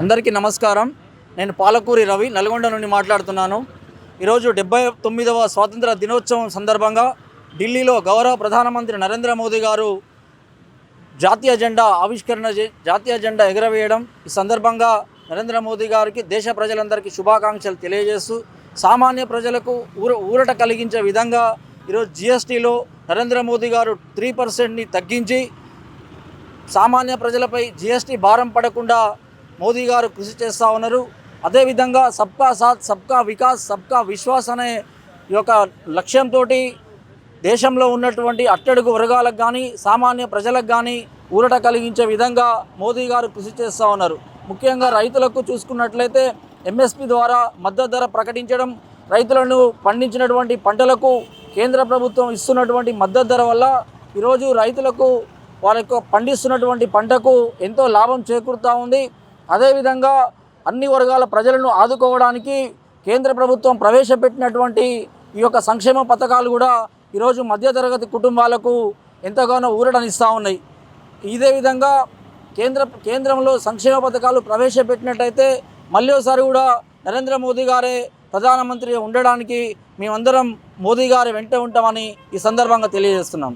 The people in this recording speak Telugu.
అందరికీ నమస్కారం. నేను పాలకూరి రవి నల్గొండ నుండి మాట్లాడుతున్నాను. ఈరోజు డెబ్బై తొమ్మిదవ స్వాతంత్ర దినోత్సవం సందర్భంగా ఢిల్లీలో గౌరవ ప్రధానమంత్రి నరేంద్ర మోదీ గారు జాతీయ జెండా ఆవిష్కరణ చే- జాతీయ జెండా ఎగరవేయడం ఈ సందర్భంగా నరేంద్ర మోదీ గారికి దేశ ప్రజలందరికీ శుభాకాంక్షలు తెలియజేస్తూ సామాన్య ప్రజలకు ఊర ఊరట కలిగించే విధంగా ఈరోజు జిఎస్టీలో నరేంద్ర మోదీ గారు త్రీ పర్సెంట్ని తగ్గించి సామాన్య ప్రజలపై జిఎస్టీ భారం పడకుండా మోదీ గారు కృషి చేస్తూ ఉన్నారు. అదేవిధంగా సబ్కా సాత్ సబ్కా వికాస్ సబ్కా విశ్వాస్ అనే యొక్క లక్ష్యంతో దేశంలో ఉన్నటువంటి అట్టడుగు వర్గాలకు కానీ సామాన్య ప్రజలకు కానీ ఊరట కలిగించే విధంగా మోదీ గారు కృషి చేస్తూ ఉన్నారు. ముఖ్యంగా రైతులకు చూసుకున్నట్లయితే ఎంఎస్పి ద్వారా మద్దతు ధర ప్రకటించడం రైతులను పండించినటువంటి పంటలకు కేంద్ర ప్రభుత్వం ఇస్తున్నటువంటి మద్దతు ధర వల్ల ఈరోజు రైతులకు వాళ్ళ యొక్క పండిస్తున్నటువంటి పంటకు ఎంతో లాభం చేకూరుతూ ఉంది. అదేవిధంగా అన్ని వర్గాల ప్రజలను ఆదుకోవడానికి కేంద్ర ప్రభుత్వం ప్రవేశపెట్టినటువంటి ఈ యొక్క సంక్షేమ పథకాలు కూడా ఈరోజు మధ్యతరగతి కుటుంబాలకు ఎంతగానో ఊరటనిస్తూ ఉన్నాయి. ఇదే విధంగా కేంద్ర కేంద్రంలో సంక్షేమ పథకాలు ప్రవేశపెట్టినట్టయితే మళ్ళీ ఒకసారి కూడా నరేంద్ర మోదీ గారే ప్రధానమంత్రి ఉండడానికి మేమందరం మోదీ గారి వెంట ఉంటామని ఈ సందర్భంగా తెలియజేస్తున్నాం.